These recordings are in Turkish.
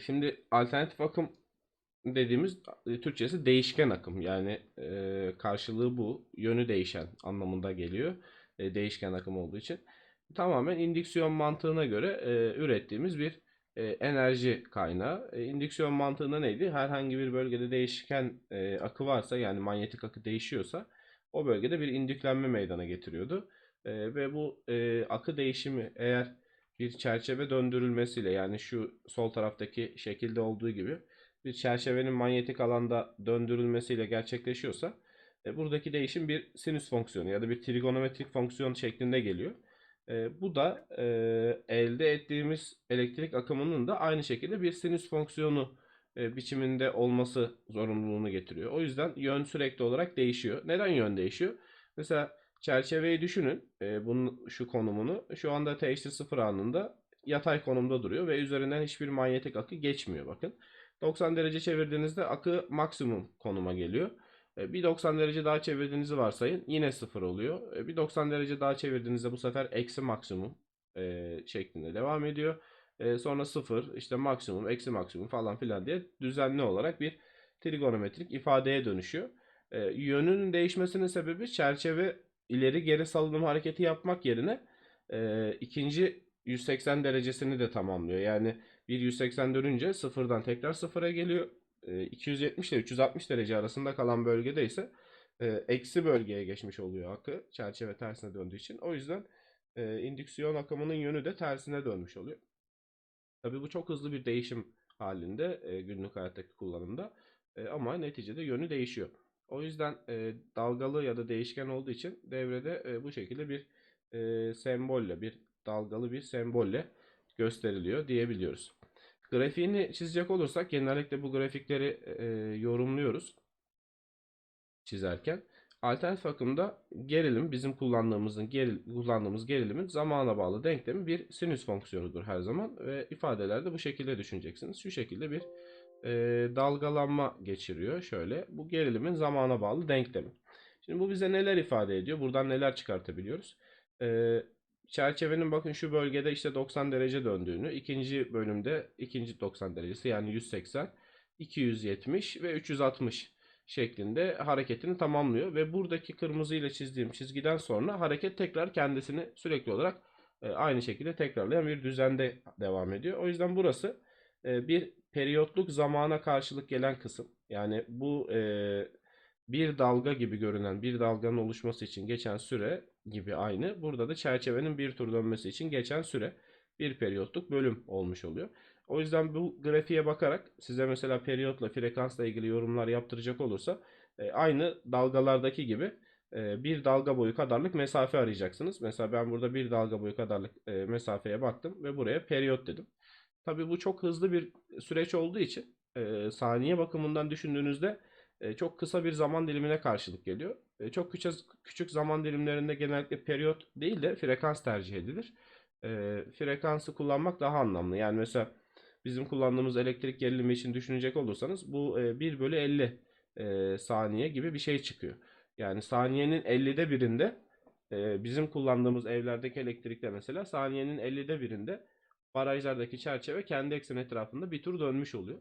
Şimdi alternatif akım dediğimiz e, Türkçesi değişken akım. Yani karşılığı bu. Yönü değişen anlamında geliyor. E, değişken akım olduğu için. Tamamen indüksiyon mantığına göre e, ürettiğimiz bir enerji kaynağı. E, indüksiyon mantığında neydi? Herhangi bir bölgede değişken akı varsa yani manyetik akı değişiyorsa o bölgede bir indüklenme meydana getiriyordu. Ve bu akı değişimi eğer bir çerçeve döndürülmesiyle yani şu sol taraftaki şekilde olduğu gibi bir çerçevenin manyetik alanda döndürülmesiyle gerçekleşiyorsa e, buradaki değişim bir sinüs fonksiyonu ya da bir trigonometrik fonksiyon şeklinde geliyor. E, bu da e, elde ettiğimiz elektrik akımının da aynı şekilde bir sinüs fonksiyonu e, biçiminde olması zorunluluğunu getiriyor. O yüzden yön sürekli olarak değişiyor. Neden yön değişiyor? Mesela çerçeveyi düşünün. E, bunun şu konumunu. Şu anda t eşittir 0 anında yatay konumda duruyor ve üzerinden hiçbir manyetik akı geçmiyor bakın. 90 derece çevirdiğinizde akı maksimum konuma geliyor. E, Bir 90 derece daha çevirdiğinizi varsayın. Yine 0 oluyor. E, Bir 90 derece daha çevirdiğinizde bu sefer eksi maksimum e, şeklinde devam ediyor. Sonra 0, işte maksimum, eksi maksimum falan filan diye düzenli olarak bir trigonometrik ifadeye dönüşüyor. E, Yönünün değişmesinin sebebi çerçeve ileri geri salınım hareketi yapmak yerine e, ikinci 180 derecesini de tamamlıyor. Yani bir 180 dönünce sıfırdan tekrar sıfıra geliyor. E, 270 ile 360 derece arasında kalan bölgede ise e, eksi bölgeye geçmiş oluyor akı çerçeve tersine döndüğü için. O yüzden e, indüksiyon akımının yönü de tersine dönmüş oluyor. Tabii bu çok hızlı bir değişim halinde e, günlük hayattaki kullanımda E, ama neticede yönü değişiyor. O yüzden e, dalgalı ya da değişken olduğu için devrede e, bu şekilde bir e, sembolle, bir dalgalı bir sembolle gösteriliyor diyebiliyoruz. Grafiğini çizecek olursak genellikle bu grafikleri e, yorumluyoruz çizerken. Alternatif akımda gerilim bizim kullandığımızın geril, kullandığımız gerilimin zamana bağlı denklemi bir sinüs fonksiyonudur her zaman ve ifadelerde bu şekilde düşüneceksiniz. Şu şekilde bir e, dalgalanma geçiriyor şöyle. Bu gerilimin zamana bağlı denklemi. Şimdi bu bize neler ifade ediyor? Buradan neler çıkartabiliyoruz? E, çerçevenin bakın şu bölgede işte 90 derece döndüğünü, ikinci bölümde ikinci 90 derecesi yani 180, 270 ve 360 şeklinde hareketini tamamlıyor ve buradaki kırmızı ile çizdiğim çizgiden sonra hareket tekrar kendisini sürekli olarak aynı şekilde tekrarlayan bir düzende devam ediyor. O yüzden burası bir periyotluk zamana karşılık gelen kısım. Yani bu e, bir dalga gibi görünen bir dalganın oluşması için geçen süre gibi aynı. Burada da çerçevenin bir tur dönmesi için geçen süre bir periyotluk bölüm olmuş oluyor. O yüzden bu grafiğe bakarak size mesela periyotla frekansla ilgili yorumlar yaptıracak olursa e, aynı dalgalardaki gibi e, bir dalga boyu kadarlık mesafe arayacaksınız. Mesela ben burada bir dalga boyu kadarlık e, mesafeye baktım ve buraya periyot dedim. Tabii bu çok hızlı bir süreç olduğu için e, saniye bakımından düşündüğünüzde e, çok kısa bir zaman dilimine karşılık geliyor. E, çok küçük, küçük zaman dilimlerinde genellikle periyot değil de frekans tercih edilir. E, frekansı kullanmak daha anlamlı. Yani mesela bizim kullandığımız elektrik gerilimi için düşünecek olursanız bu e, 1 bölü 50 e, saniye gibi bir şey çıkıyor. Yani saniyenin 50'de birinde e, bizim kullandığımız evlerdeki elektrikte mesela saniyenin 50'de birinde barajlardaki çerçeve kendi ekseni etrafında bir tur dönmüş oluyor.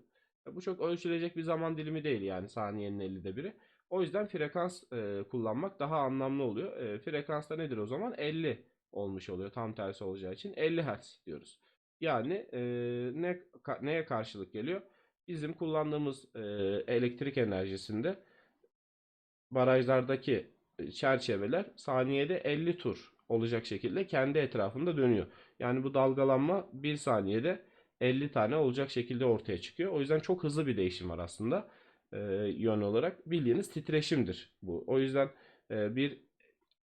E, Bu çok ölçülecek bir zaman dilimi değil yani saniyenin 50'de biri. O yüzden frekans e, kullanmak daha anlamlı oluyor. E, frekans da nedir o zaman? 50 olmuş oluyor tam tersi olacağı için 50 Hz diyoruz. Yani e, ne ka- neye karşılık geliyor? Bizim kullandığımız e, elektrik enerjisinde barajlardaki e, çerçeveler saniyede 50 tur olacak şekilde kendi etrafında dönüyor. Yani bu dalgalanma 1 saniyede 50 tane olacak şekilde ortaya çıkıyor. O yüzden çok hızlı bir değişim var aslında e, yön olarak. Bildiğiniz titreşimdir bu. O yüzden e, bir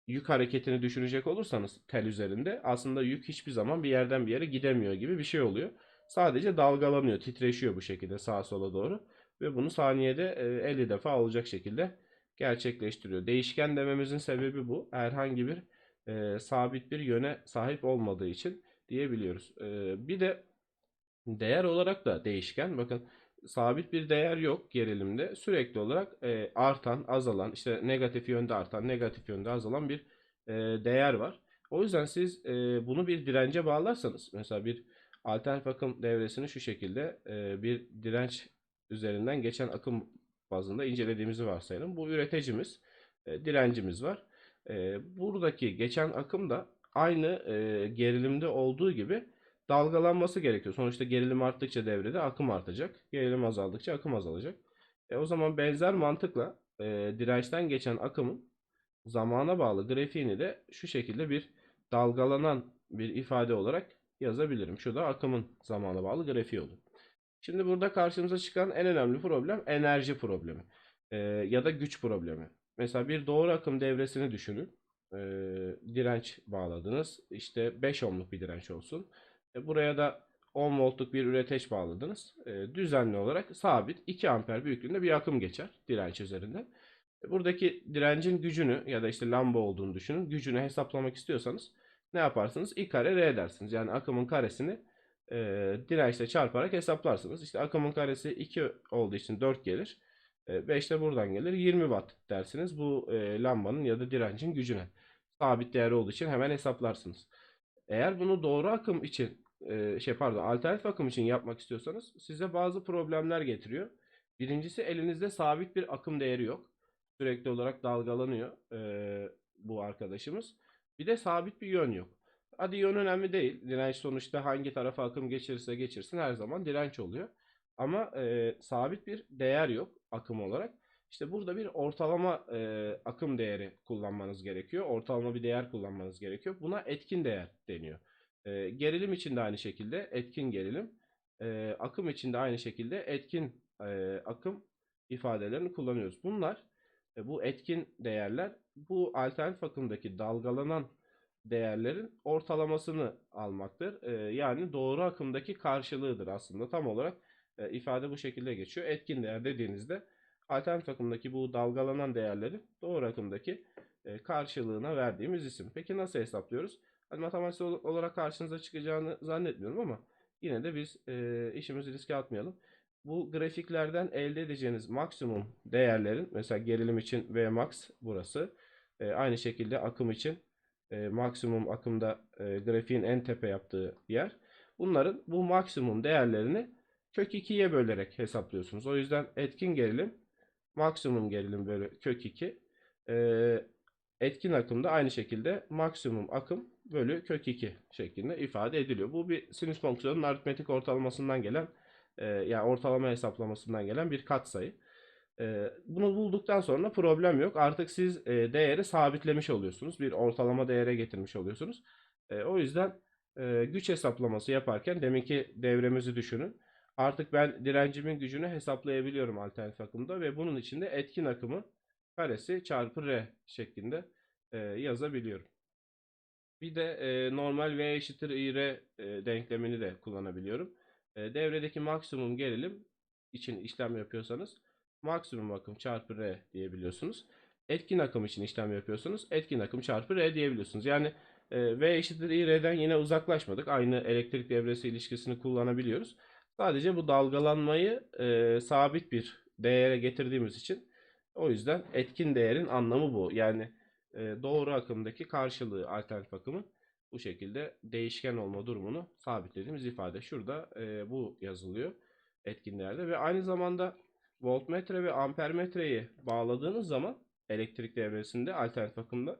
yük hareketini düşünecek olursanız tel üzerinde aslında yük hiçbir zaman bir yerden bir yere gidemiyor gibi bir şey oluyor. Sadece dalgalanıyor, titreşiyor bu şekilde sağa sola doğru ve bunu saniyede e, 50 defa olacak şekilde gerçekleştiriyor. Değişken dememizin sebebi bu. Herhangi bir e, sabit bir yöne sahip olmadığı için diyebiliyoruz. E, bir de değer olarak da değişken. Bakın sabit bir değer yok gerilimde. Sürekli olarak e, artan, azalan, işte negatif yönde artan, negatif yönde azalan bir e, değer var. O yüzden siz e, bunu bir dirence bağlarsanız, mesela bir Alternatif akım devresini şu şekilde e, bir direnç üzerinden geçen akım bazında incelediğimizi varsayalım. Bu üreticimiz, e, direncimiz var. E, buradaki geçen akım da aynı e, gerilimde olduğu gibi dalgalanması gerekiyor. Sonuçta gerilim arttıkça devrede akım artacak. Gerilim azaldıkça akım azalacak. E, o zaman benzer mantıkla e, dirençten geçen akımın zamana bağlı grafiğini de şu şekilde bir dalgalanan bir ifade olarak yazabilirim. Şu da akımın zamana bağlı grafiği olur. Şimdi burada karşımıza çıkan en önemli problem enerji problemi e, ya da güç problemi. Mesela bir doğru akım devresini düşünün. E, direnç bağladınız. İşte 5 ohmluk bir direnç olsun. E, buraya da 10 voltluk bir üreteç bağladınız. E, düzenli olarak sabit 2 amper büyüklüğünde bir akım geçer direnç üzerinden. E, buradaki direncin gücünü ya da işte lamba olduğunu düşünün. Gücünü hesaplamak istiyorsanız ne yaparsınız? I kare R dersiniz. Yani akımın karesini e, dirençle çarparak hesaplarsınız. İşte akımın karesi 2 olduğu için 4 gelir. E, 5 de buradan gelir. 20 watt dersiniz bu e, lambanın ya da direncin gücüne. Sabit değer olduğu için hemen hesaplarsınız. Eğer bunu doğru akım için e, şey pardon alternatif akım için yapmak istiyorsanız size bazı problemler getiriyor. Birincisi elinizde sabit bir akım değeri yok. Sürekli olarak dalgalanıyor e, bu arkadaşımız. Bir de sabit bir yön yok. Hadi yön önemli değil. Direnç sonuçta hangi tarafa akım geçirirse geçirsin her zaman direnç oluyor. Ama e, sabit bir değer yok akım olarak. İşte burada bir ortalama e, akım değeri kullanmanız gerekiyor. Ortalama bir değer kullanmanız gerekiyor. Buna etkin değer deniyor. E, gerilim için de aynı şekilde etkin gerilim. E, akım için de aynı şekilde etkin e, akım ifadelerini kullanıyoruz. Bunlar e, bu etkin değerler bu alternatif akımdaki dalgalanan değerlerin ortalamasını almaktır. E, yani doğru akımdaki karşılığıdır aslında tam olarak e, ifade bu şekilde geçiyor. Etkin değer dediğinizde alternatif akımdaki bu dalgalanan değerlerin doğru akımdaki e, karşılığına verdiğimiz isim. Peki nasıl hesaplıyoruz? Hani matematiksel olarak karşınıza çıkacağını zannetmiyorum ama yine de biz e, işimizi riske atmayalım. Bu grafiklerden elde edeceğiniz maksimum değerlerin mesela gerilim için Vmax burası. E, aynı şekilde akım için maksimum akımda e, grafiğin en tepe yaptığı yer. Bunların bu maksimum değerlerini kök 2'ye bölerek hesaplıyorsunuz. O yüzden etkin gerilim maksimum gerilim bölü kök 2. E, etkin akımda aynı şekilde maksimum akım bölü kök 2 şeklinde ifade ediliyor. Bu bir sinüs fonksiyonunun aritmetik ortalamasından gelen e, yani ortalama hesaplamasından gelen bir katsayı. E, bunu bulduktan sonra problem yok. Artık siz e, değeri sabitlemiş oluyorsunuz. Bir ortalama değere getirmiş oluyorsunuz. E, o yüzden güç hesaplaması yaparken deminki devremizi düşünün. Artık ben direncimin gücünü hesaplayabiliyorum alternatif akımda ve bunun için de etkin akımı karesi çarpı R şeklinde e, yazabiliyorum. Bir de e, normal V eşittir IR e, denklemini de kullanabiliyorum. E, devredeki maksimum gerilim için işlem yapıyorsanız maksimum akım çarpı R diyebiliyorsunuz. Etkin akım için işlem yapıyorsanız etkin akım çarpı R diyebiliyorsunuz. Yani e, V eşittir IR'den yine uzaklaşmadık. Aynı elektrik devresi ilişkisini kullanabiliyoruz. Sadece bu dalgalanmayı e, sabit bir değere getirdiğimiz için o yüzden etkin değerin anlamı bu. Yani e, doğru akımdaki karşılığı alternatif akımın bu şekilde değişken olma durumunu sabitlediğimiz ifade. Şurada e, bu yazılıyor etkin değerde ve aynı zamanda voltmetre ve ampermetreyi bağladığınız zaman elektrik devresinde alternatif akımda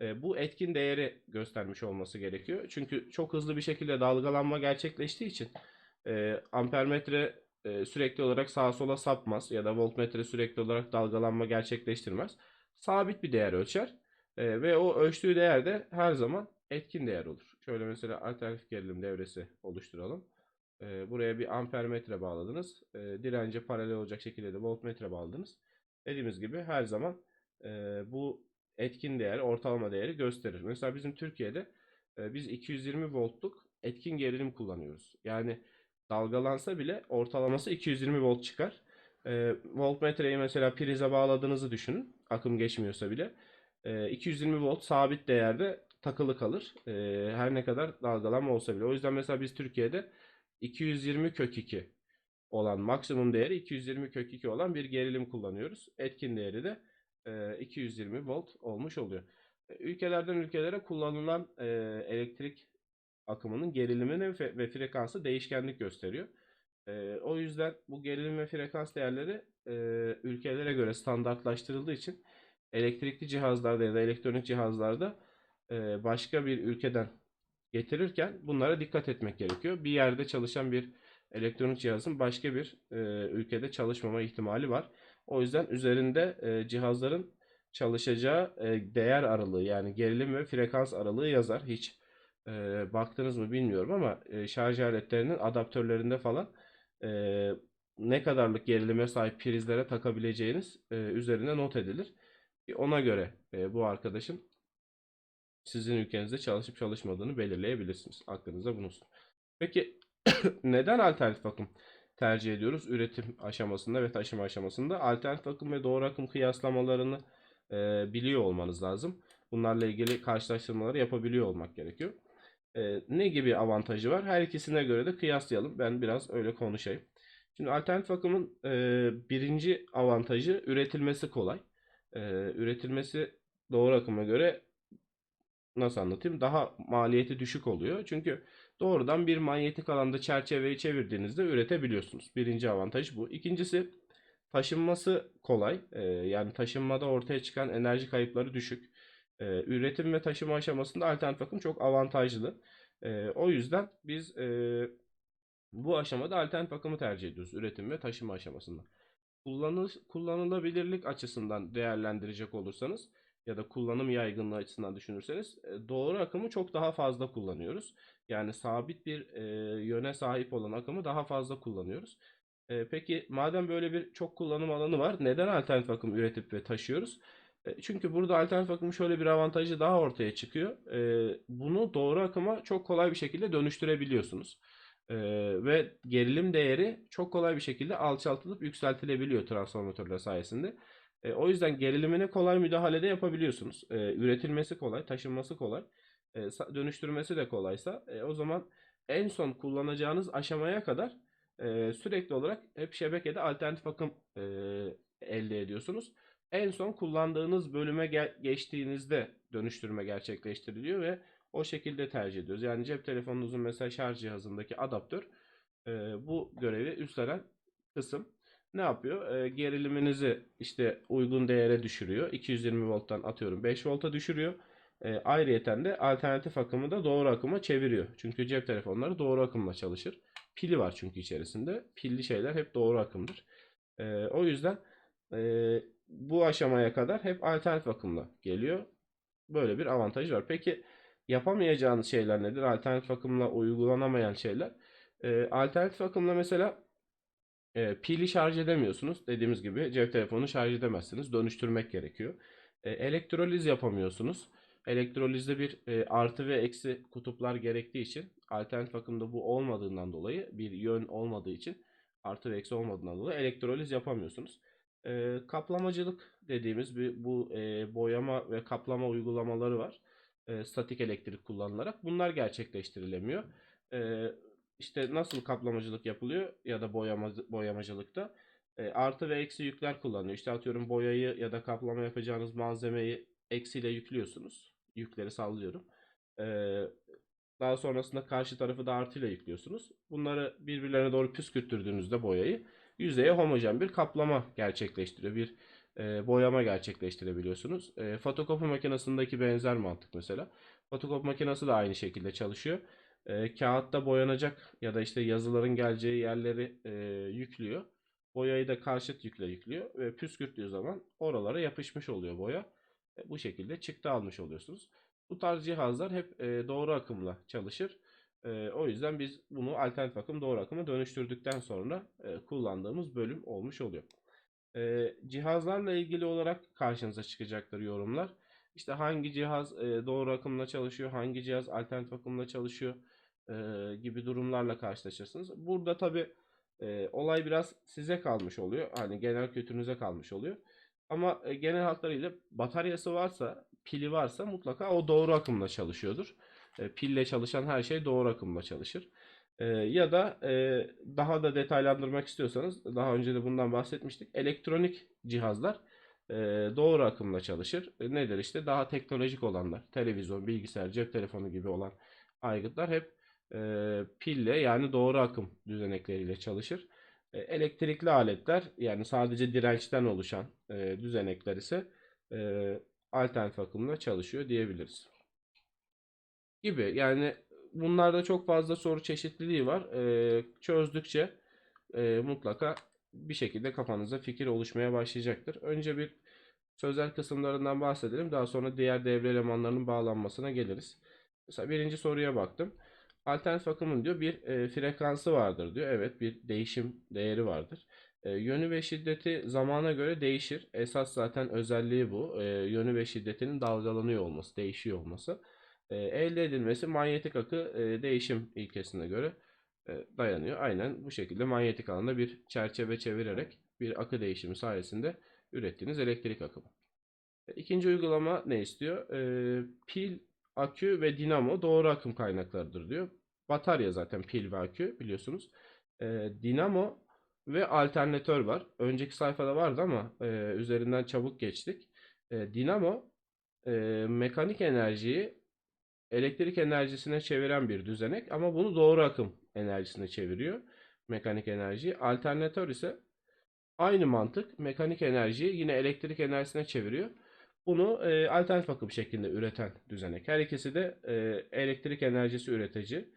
e, bu etkin değeri göstermiş olması gerekiyor. Çünkü çok hızlı bir şekilde dalgalanma gerçekleştiği için e, ampermetre e, sürekli olarak sağa sola sapmaz ya da voltmetre sürekli olarak dalgalanma gerçekleştirmez. Sabit bir değer ölçer e, ve o ölçtüğü değer de her zaman etkin değer olur. Şöyle mesela alternatif gerilim devresi oluşturalım. E, buraya bir ampermetre bağladınız. E, dirence paralel olacak şekilde de voltmetre bağladınız. Dediğimiz gibi her zaman e, bu etkin değer, ortalama değeri gösterir. Mesela bizim Türkiye'de e, biz 220 voltluk etkin gerilim kullanıyoruz. Yani dalgalansa bile ortalaması 220 volt çıkar. E, voltmetreyi mesela prize bağladığınızı düşünün. Akım geçmiyorsa bile. E, 220 volt sabit değerde takılı kalır. E, her ne kadar dalgalanma olsa bile. O yüzden mesela biz Türkiye'de 220 kök 2 olan maksimum değeri 220 kök 2 olan bir gerilim kullanıyoruz. Etkin değeri de e, 220 volt olmuş oluyor. Ülkelerden ülkelere kullanılan e, elektrik akımının gerilimini ve frekansı değişkenlik gösteriyor. Ee, o yüzden bu gerilim ve frekans değerleri e, ülkelere göre standartlaştırıldığı için elektrikli cihazlarda ya da elektronik cihazlarda e, başka bir ülkeden getirirken bunlara dikkat etmek gerekiyor. Bir yerde çalışan bir elektronik cihazın başka bir e, ülkede çalışmama ihtimali var. O yüzden üzerinde cihazların çalışacağı değer aralığı yani gerilim ve frekans aralığı yazar. Hiç e, baktınız mı bilmiyorum ama e, şarj aletlerinin adaptörlerinde falan e, ne kadarlık gerilime sahip prizlere takabileceğiniz e, üzerine not edilir. E, Ona göre e, bu arkadaşın sizin ülkenizde çalışıp çalışmadığını belirleyebilirsiniz. Aklınızda bulunsun. Peki neden alternatif akım tercih ediyoruz üretim aşamasında ve taşıma aşamasında? Alternatif akım ve doğru akım kıyaslamalarını e, biliyor olmanız lazım. Bunlarla ilgili karşılaştırmaları yapabiliyor olmak gerekiyor. E, ne gibi avantajı var? Her ikisine göre de kıyaslayalım. Ben biraz öyle konuşayım. Şimdi alternatif akımın e, birinci avantajı üretilmesi kolay. E, üretilmesi doğru akıma göre nasıl anlatayım? Daha maliyeti düşük oluyor. Çünkü doğrudan bir manyetik alanda çerçeveyi çevirdiğinizde üretebiliyorsunuz. Birinci avantaj bu. İkincisi taşınması kolay. Ee, yani taşınmada ortaya çıkan enerji kayıpları düşük. Ee, üretim ve taşıma aşamasında alternatif akım çok avantajlı. Ee, o yüzden biz e, bu aşamada alternatif akımı tercih ediyoruz. Üretim ve taşıma aşamasında. Kullanıl kullanılabilirlik açısından değerlendirecek olursanız ya da kullanım yaygınlığı açısından düşünürseniz e, doğru akımı çok daha fazla kullanıyoruz. Yani sabit bir e, yöne sahip olan akımı daha fazla kullanıyoruz. E, peki madem böyle bir çok kullanım alanı var, neden alternatif akım üretip ve taşıyoruz? E, çünkü burada alternatif akımın şöyle bir avantajı daha ortaya çıkıyor. E, bunu doğru akıma çok kolay bir şekilde dönüştürebiliyorsunuz. E, ve gerilim değeri çok kolay bir şekilde alçaltılıp yükseltilebiliyor transformatörler sayesinde. O yüzden gerilimine kolay müdahalede yapabiliyorsunuz. Üretilmesi kolay, taşınması kolay, dönüştürmesi de kolaysa o zaman en son kullanacağınız aşamaya kadar sürekli olarak hep şebekede alternatif akım elde ediyorsunuz. En son kullandığınız bölüme geçtiğinizde dönüştürme gerçekleştiriliyor ve o şekilde tercih ediyoruz. Yani cep telefonunuzun mesela şarj cihazındaki adaptör e, bu görevi üstlenen kısım ne yapıyor? E, geriliminizi işte uygun değere düşürüyor. 220 volttan atıyorum 5 volta düşürüyor. E, ayrıyeten de alternatif akımı da doğru akıma çeviriyor. Çünkü cep telefonları doğru akımla çalışır. Pili var çünkü içerisinde. Pilli şeyler hep doğru akımdır. E, o yüzden e, bu aşamaya kadar hep alternatif akımla geliyor. Böyle bir avantajı var. Peki yapamayacağınız şeyler nedir? Alternatif akımla uygulanamayan şeyler. E, alternatif akımla mesela e, pili şarj edemiyorsunuz. Dediğimiz gibi cep telefonu şarj edemezsiniz. Dönüştürmek gerekiyor. E, elektroliz yapamıyorsunuz. Elektrolizde bir e, artı ve eksi kutuplar gerektiği için alternatif akımda bu olmadığından dolayı bir yön olmadığı için artı ve eksi olmadığından dolayı elektroliz yapamıyorsunuz. E, kaplamacılık dediğimiz bir bu e, boyama ve kaplama uygulamaları var. E, statik elektrik kullanılarak bunlar gerçekleştirilemiyor. E, işte nasıl kaplamacılık yapılıyor ya da boyama, boyamacılıkta e, artı ve eksi yükler kullanıyor. İşte atıyorum boyayı ya da kaplama yapacağınız malzemeyi eksiyle yüklüyorsunuz. Yükleri sallıyorum. E, daha sonrasında karşı tarafı da artıyla yüklüyorsunuz. Bunları birbirlerine doğru püskürttürdüğünüzde boyayı yüzeye homojen bir kaplama gerçekleştiriyor. Bir e, boyama gerçekleştirebiliyorsunuz. E, fotokopi makinesindeki benzer mantık mesela. Fotokopi makinesi de aynı şekilde çalışıyor e, kağıtta boyanacak ya da işte yazıların geleceği yerleri e, yüklüyor. Boyayı da karşıt yükle yüklüyor ve püskürttüğü zaman oralara yapışmış oluyor boya. E, bu şekilde çıktı almış oluyorsunuz. Bu tarz cihazlar hep e, doğru akımla çalışır. E, o yüzden biz bunu alternatif akım doğru akıma dönüştürdükten sonra e, kullandığımız bölüm olmuş oluyor. E, cihazlarla ilgili olarak karşınıza çıkacaktır yorumlar. İşte hangi cihaz e, doğru akımla çalışıyor, hangi cihaz alternatif akımla çalışıyor e, gibi durumlarla karşılaşırsınız. Burada tabi e, olay biraz size kalmış oluyor. Hani genel kültürünüze kalmış oluyor. Ama e, genel hatlarıyla bataryası varsa, pili varsa mutlaka o doğru akımla çalışıyordur. E, pille çalışan her şey doğru akımla çalışır. E, ya da e, daha da detaylandırmak istiyorsanız, daha önce de bundan bahsetmiştik. Elektronik cihazlar doğru akımla çalışır. Nedir işte daha teknolojik olanlar, televizyon, bilgisayar, cep telefonu gibi olan aygıtlar hep pille yani doğru akım düzenekleriyle çalışır. Elektrikli aletler yani sadece dirençten oluşan düzenekler ise alternatif akımla çalışıyor diyebiliriz. Gibi yani bunlarda çok fazla soru çeşitliliği var. E, çözdükçe e, mutlaka bir şekilde kafanızda fikir oluşmaya başlayacaktır. Önce bir sözel kısımlarından bahsedelim. Daha sonra diğer devre elemanlarının bağlanmasına geliriz. Mesela birinci soruya baktım. Alternatif akımın diyor bir e, frekansı vardır diyor. Evet bir değişim değeri vardır. E, yönü ve şiddeti zamana göre değişir. Esas zaten özelliği bu. E, yönü ve şiddetinin dalgalanıyor olması, değişiyor olması. E, elde edilmesi manyetik akı e, değişim ilkesine göre e, dayanıyor. Aynen bu şekilde manyetik alanda bir çerçeve çevirerek bir akı değişimi sayesinde ürettiğiniz elektrik akımı. E, İkinci uygulama ne istiyor? E, pil, akü ve dinamo doğru akım kaynaklarıdır diyor. Batarya zaten pil ve akü biliyorsunuz. E, dinamo ve alternatör var. Önceki sayfada vardı ama e, üzerinden çabuk geçtik. E, dinamo e, mekanik enerjiyi elektrik enerjisine çeviren bir düzenek ama bunu doğru akım enerjisine çeviriyor. Mekanik enerjiyi. Alternatör ise aynı mantık mekanik enerjiyi yine elektrik enerjisine çeviriyor. Bunu e, alternatif akım şeklinde üreten düzenek. Her ikisi de e, elektrik enerjisi üretici.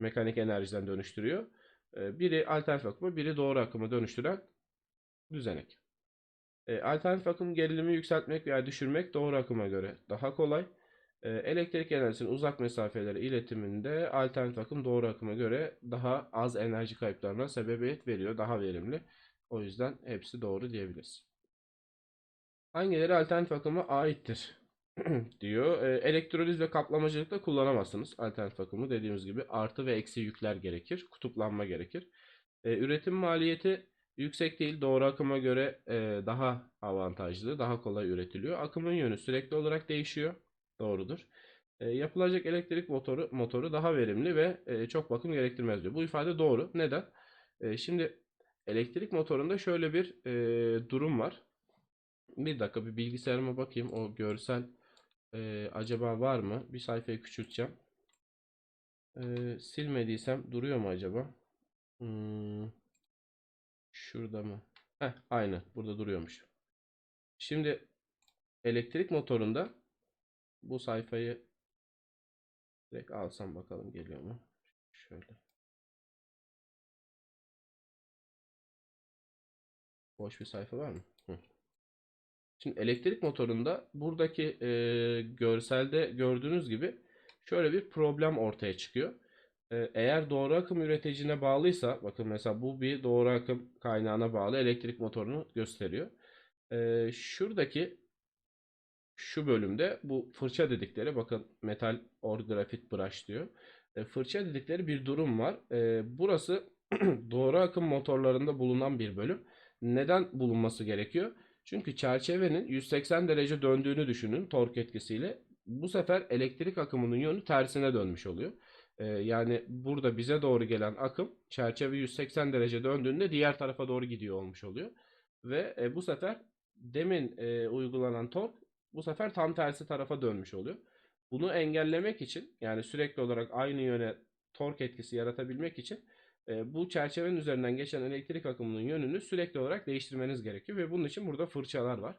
Mekanik enerjiden dönüştürüyor. E, biri alternatif akımı, biri doğru akımı dönüştüren düzenek. E, alternatif akım gerilimi yükseltmek veya düşürmek doğru akıma göre daha kolay. E, elektrik enerjisinin uzak mesafelere iletiminde alternatif akım doğru akıma göre daha az enerji kayıplarına sebebiyet veriyor. Daha verimli. O yüzden hepsi doğru diyebiliriz. Hangileri alternatif akıma aittir? diyor. E, elektroliz ve kaplamacılıkta kullanamazsınız alternatif akımı. Dediğimiz gibi artı ve eksi yükler gerekir. Kutuplanma gerekir. E, üretim maliyeti yüksek değil. Doğru akıma göre e, daha avantajlı, daha kolay üretiliyor. Akımın yönü sürekli olarak değişiyor. Doğrudur. E, yapılacak elektrik motoru motoru daha verimli ve e, çok bakım gerektirmez diyor. Bu ifade doğru. Neden? E, şimdi elektrik motorunda şöyle bir e, durum var. Bir dakika bir bilgisayarıma bakayım. O görsel e, acaba var mı? Bir sayfayı küçülteceğim. E, silmediysem duruyor mu acaba? Hmm, şurada mı? Heh, aynı. Burada duruyormuş. Şimdi elektrik motorunda bu sayfayı direkt alsam bakalım geliyor mu? Şöyle. Boş bir sayfa var mı? Şimdi elektrik motorunda buradaki e, görselde gördüğünüz gibi şöyle bir problem ortaya çıkıyor. E, eğer doğru akım üreticine bağlıysa bakın mesela bu bir doğru akım kaynağına bağlı elektrik motorunu gösteriyor. E, şuradaki şu bölümde bu fırça dedikleri bakın metal or grafit brush diyor. E, fırça dedikleri bir durum var. E, burası doğru akım motorlarında bulunan bir bölüm. Neden bulunması gerekiyor? Çünkü çerçevenin 180 derece döndüğünü düşünün tork etkisiyle. Bu sefer elektrik akımının yönü tersine dönmüş oluyor. Ee, yani burada bize doğru gelen akım çerçeve 180 derece döndüğünde diğer tarafa doğru gidiyor olmuş oluyor. Ve e, bu sefer demin e, uygulanan tork bu sefer tam tersi tarafa dönmüş oluyor. Bunu engellemek için yani sürekli olarak aynı yöne tork etkisi yaratabilmek için e, bu çerçevenin üzerinden geçen elektrik akımının yönünü sürekli olarak değiştirmeniz gerekiyor ve bunun için burada fırçalar var.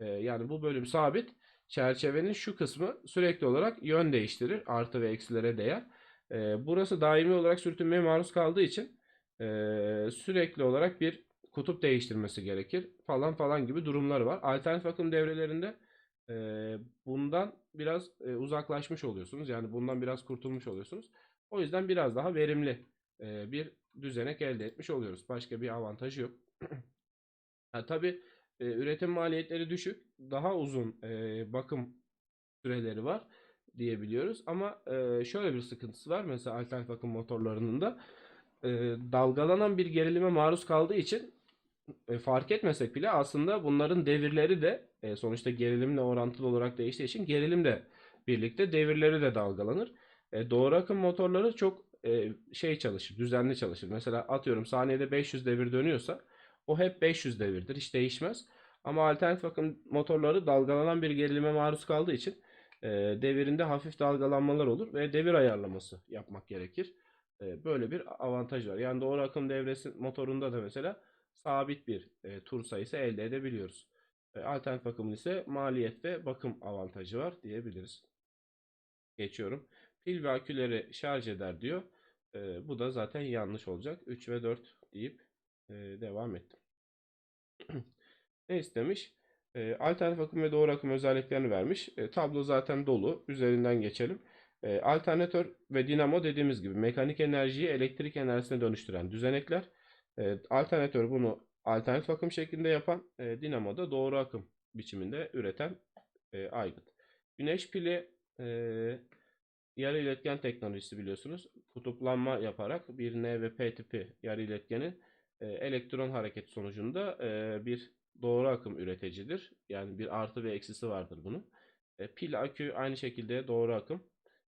E, yani bu bölüm sabit. Çerçevenin şu kısmı sürekli olarak yön değiştirir. Artı ve eksilere değer. E, burası daimi olarak sürtünmeye maruz kaldığı için sürekli olarak bir kutup değiştirmesi gerekir falan falan gibi durumlar var. Alternatif akım devrelerinde bundan biraz uzaklaşmış oluyorsunuz. Yani bundan biraz kurtulmuş oluyorsunuz. O yüzden biraz daha verimli bir düzenek elde etmiş oluyoruz. Başka bir avantajı yok. ha, tabii üretim maliyetleri düşük. Daha uzun bakım süreleri var diyebiliyoruz. Ama şöyle bir sıkıntısı var. Mesela alternatif akım motorlarının da dalgalanan bir gerilime maruz kaldığı için fark etmesek bile aslında bunların devirleri de sonuçta gerilimle orantılı olarak değiştiği için gerilim de birlikte devirleri de dalgalanır. doğru akım motorları çok e, şey çalışır, düzenli çalışır. Mesela atıyorum saniyede 500 devir dönüyorsa o hep 500 devirdir. Hiç değişmez. Ama alternatif akım motorları dalgalanan bir gerilime maruz kaldığı için e, devirinde hafif dalgalanmalar olur ve devir ayarlaması yapmak gerekir. E, böyle bir avantaj var. Yani doğru akım devresi motorunda da mesela sabit bir e, tur sayısı elde edebiliyoruz. E, alternatif akımın ise maliyet ve bakım avantajı var diyebiliriz. Geçiyorum. Pil ve aküleri şarj eder diyor. E, bu da zaten yanlış olacak. 3 ve 4 deyip e, devam ettim. ne istemiş? E, alternatif akım ve doğru akım özelliklerini vermiş. E, tablo zaten dolu. Üzerinden geçelim. E, alternatör ve dinamo dediğimiz gibi mekanik enerjiyi elektrik enerjisine dönüştüren düzenekler. E, alternatör bunu alternatif akım şeklinde yapan, e, dinamo da doğru akım biçiminde üreten e, aygıt. Güneş pili e, yarı iletken teknolojisi biliyorsunuz. Kutuplanma yaparak bir N ve P tipi yarı iletkenin e, elektron hareketi sonucunda e, bir doğru akım üreticidir. Yani bir artı ve eksisi vardır bunun. E, pil akü aynı şekilde doğru akım.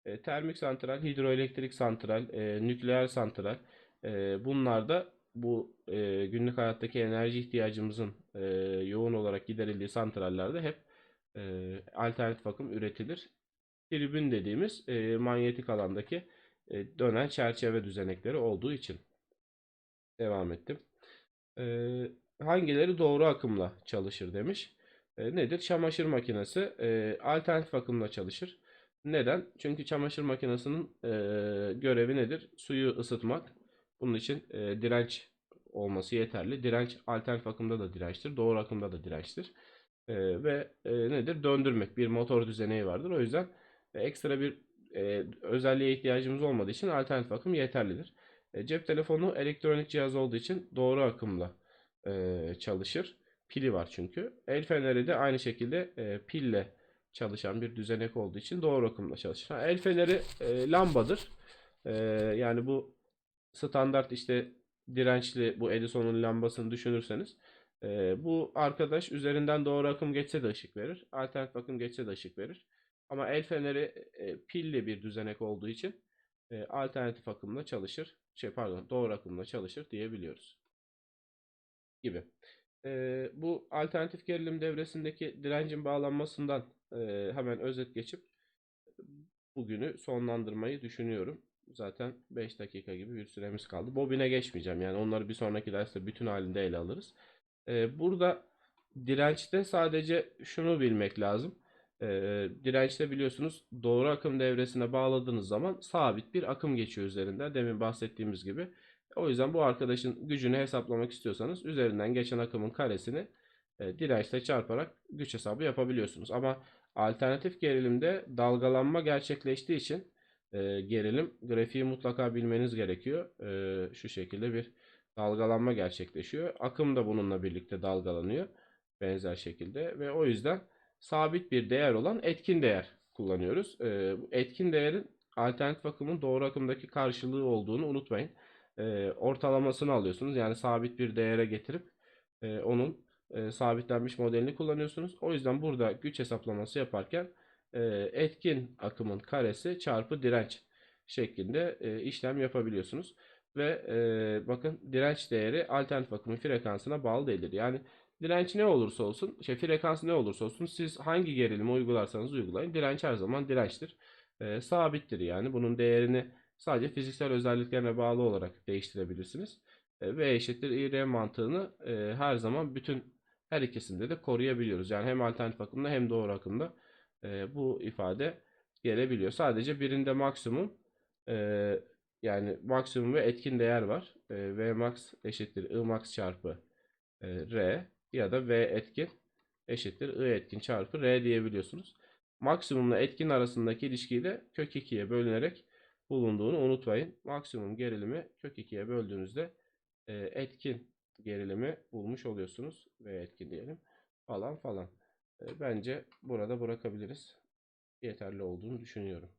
E, termik santral, hidroelektrik santral, e, nükleer santral e, bunlar da bu e, günlük hayattaki enerji ihtiyacımızın e, yoğun olarak giderildiği santrallerde hep e, alternatif akım üretilir. Tribün dediğimiz e, manyetik alandaki e, dönen çerçeve düzenekleri olduğu için. Devam ettim. E, hangileri doğru akımla çalışır demiş. E, nedir? Çamaşır makinesi e, alternatif akımla çalışır. Neden? Çünkü çamaşır makinesinin e, görevi nedir? Suyu ısıtmak. Bunun için e, direnç olması yeterli. Direnç alternatif akımda da dirençtir. Doğru akımda da dirençtir. E, ve e, nedir? Döndürmek. Bir motor düzeneği vardır. O yüzden e, ekstra bir e, özelliğe ihtiyacımız olmadığı için alternatif akım yeterlidir. E, cep telefonu elektronik cihaz olduğu için doğru akımla e, çalışır. Pili var çünkü. El feneri de aynı şekilde e, pille çalışan bir düzenek olduğu için doğru akımla çalışır. Ha, el feneri e, lambadır. E, yani bu standart işte dirençli bu Edison'un lambasını düşünürseniz e, bu arkadaş üzerinden doğru akım geçse de ışık verir. Alternatif akım geçse de ışık verir. Ama el feneri e, pilli bir düzenek olduğu için e, alternatif akımla çalışır. Şey pardon doğru akımla çalışır diyebiliyoruz. Gibi. E, bu alternatif gerilim devresindeki direncin bağlanmasından e, hemen özet geçip bugünü sonlandırmayı düşünüyorum. Zaten 5 dakika gibi bir süremiz kaldı. Bobine geçmeyeceğim. Yani onları bir sonraki derste bütün halinde ele alırız. E, burada dirençte sadece şunu bilmek lazım. E, dirençte biliyorsunuz doğru akım devresine bağladığınız zaman sabit bir akım geçiyor üzerinden. Demin bahsettiğimiz gibi. O yüzden bu arkadaşın gücünü hesaplamak istiyorsanız üzerinden geçen akımın karesini e, dirençle çarparak güç hesabı yapabiliyorsunuz. Ama alternatif gerilimde dalgalanma gerçekleştiği için e, gerilim grafiği mutlaka bilmeniz gerekiyor. E, şu şekilde bir dalgalanma gerçekleşiyor. Akım da bununla birlikte dalgalanıyor. Benzer şekilde ve o yüzden sabit bir değer olan etkin değer kullanıyoruz. E, etkin değerin alternatif akımın doğru akımdaki karşılığı olduğunu unutmayın. E, ortalamasını alıyorsunuz. Yani sabit bir değere getirip e, onun e, sabitlenmiş modelini kullanıyorsunuz. O yüzden burada güç hesaplaması yaparken e, etkin akımın karesi çarpı direnç şeklinde e, işlem yapabiliyorsunuz. Ve e, bakın direnç değeri alternatif akımın frekansına bağlı değildir. Yani direnç ne olursa olsun, şey frekans ne olursa olsun siz hangi gerilimi uygularsanız uygulayın. Direnç her zaman dirençtir. Sabittir yani. Bunun değerini sadece fiziksel özelliklerine bağlı olarak değiştirebilirsiniz. E, V eşittir IR mantığını her zaman bütün her ikisinde de koruyabiliyoruz. Yani hem alternatif akımda hem doğru akımda e, bu ifade gelebiliyor. Sadece birinde maksimum e, yani maksimum ve etkin değer var. E, v max eşittir I max çarpı e, R ya da V etkin eşittir I etkin çarpı R diyebiliyorsunuz. Maksimumla etkin arasındaki ilişkiyi de kök 2'ye bölünerek bulunduğunu unutmayın. Maksimum gerilimi kök 2'ye böldüğünüzde e, etkin gerilimi bulmuş oluyorsunuz. V etkin diyelim falan falan. Bence burada bırakabiliriz. Yeterli olduğunu düşünüyorum.